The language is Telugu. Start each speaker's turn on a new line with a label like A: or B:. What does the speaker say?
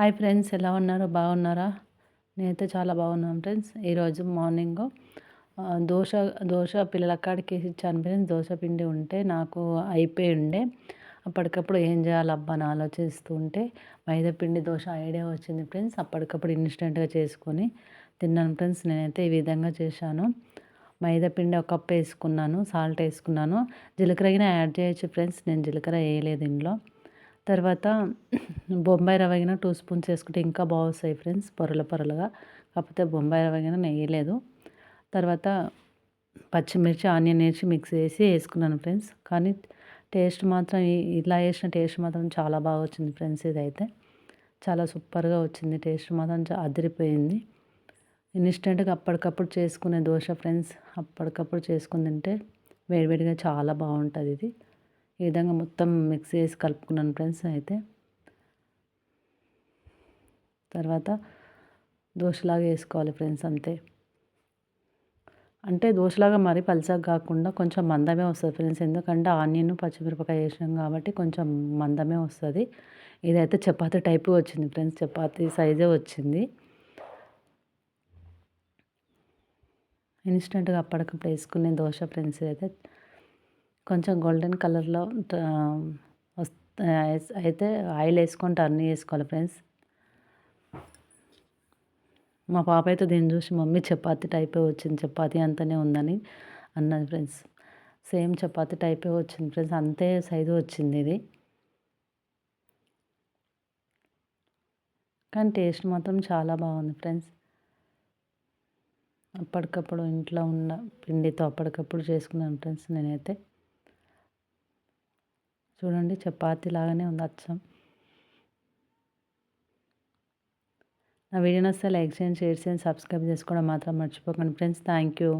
A: హాయ్ ఫ్రెండ్స్ ఎలా ఉన్నారో బాగున్నారా నేనైతే చాలా బాగున్నాను ఫ్రెండ్స్ ఈరోజు మార్నింగ్ దోశ దోశ పిల్లల కాడికి వేసి ఇచ్చాను ఫ్రెండ్స్ దోశ పిండి ఉంటే నాకు అయిపోయి ఉండే అప్పటికప్పుడు ఏం చేయాలబ్బా అని ఆలోచిస్తూ ఉంటే మైదా పిండి దోశ ఐడియా వచ్చింది ఫ్రెండ్స్ అప్పటికప్పుడు ఇన్స్టెంట్గా చేసుకొని తిన్నాను ఫ్రెండ్స్ నేనైతే ఈ విధంగా చేశాను పిండి ఒక కప్ వేసుకున్నాను సాల్ట్ వేసుకున్నాను జీలకర్ర యాడ్ చేయొచ్చు ఫ్రెండ్స్ నేను జీలకర్ర వేయలేదు ఇంట్లో తర్వాత బొంబాయి రవ్వ అయినా టూ స్పూన్స్ వేసుకుంటే ఇంకా బాగుస్తాయి ఫ్రెండ్స్ పొరల పొరలుగా కాకపోతే బొంబాయి రవ్వ అయినా నెయ్యలేదు తర్వాత పచ్చిమిర్చి ఆనియన్ వేసి మిక్స్ చేసి వేసుకున్నాను ఫ్రెండ్స్ కానీ టేస్ట్ మాత్రం ఇలా వేసిన టేస్ట్ మాత్రం చాలా బాగా వచ్చింది ఫ్రెండ్స్ ఇదైతే చాలా సూపర్గా వచ్చింది టేస్ట్ మాత్రం అదిరిపోయింది ఇన్స్టెంట్గా అప్పటికప్పుడు చేసుకునే దోశ ఫ్రెండ్స్ అప్పటికప్పుడు చేసుకుని తింటే వేడివేడిగా చాలా బాగుంటుంది ఇది ఈ విధంగా మొత్తం మిక్స్ చేసి కలుపుకున్నాను ఫ్రెండ్స్ అయితే తర్వాత దోశలాగా వేసుకోవాలి ఫ్రెండ్స్ అంతే అంటే దోశలాగా మరీ పలుచగా కాకుండా కొంచెం మందమే వస్తుంది ఫ్రెండ్స్ ఎందుకంటే ఆనియన్ పచ్చిమిరపకాయ వేసాం కాబట్టి కొంచెం మందమే వస్తుంది ఇదైతే చపాతి టైపు వచ్చింది ఫ్రెండ్స్ చపాతి సైజే వచ్చింది ఇన్స్టెంట్గా అప్పటికప్పుడు వేసుకునే దోశ ఫ్రెండ్స్ అయితే కొంచెం గోల్డెన్ కలర్లో అయితే ఆయిల్ వేసుకొని టర్న్ చేసుకోవాలి ఫ్రెండ్స్ మా పాప అయితే దీన్ని చూసి మమ్మీ చపాతి టైపే వచ్చింది చపాతి అంతనే ఉందని అన్నది ఫ్రెండ్స్ సేమ్ చపాతి టైపే వచ్చింది ఫ్రెండ్స్ అంతే సైజు వచ్చింది ఇది కానీ టేస్ట్ మాత్రం చాలా బాగుంది ఫ్రెండ్స్ అప్పటికప్పుడు ఇంట్లో ఉన్న పిండితో అప్పటికప్పుడు చేసుకున్నాను ఫ్రెండ్స్ నేనైతే చూడండి చపాతి లాగానే ఉంది అచ్చం నా వీడియో నచ్చితే లైక్ చేయండి షేర్ చేయండి సబ్స్క్రైబ్ చేసుకోవడం మాత్రం మర్చిపోకండి ఫ్రెండ్స్ థ్యాంక్ యూ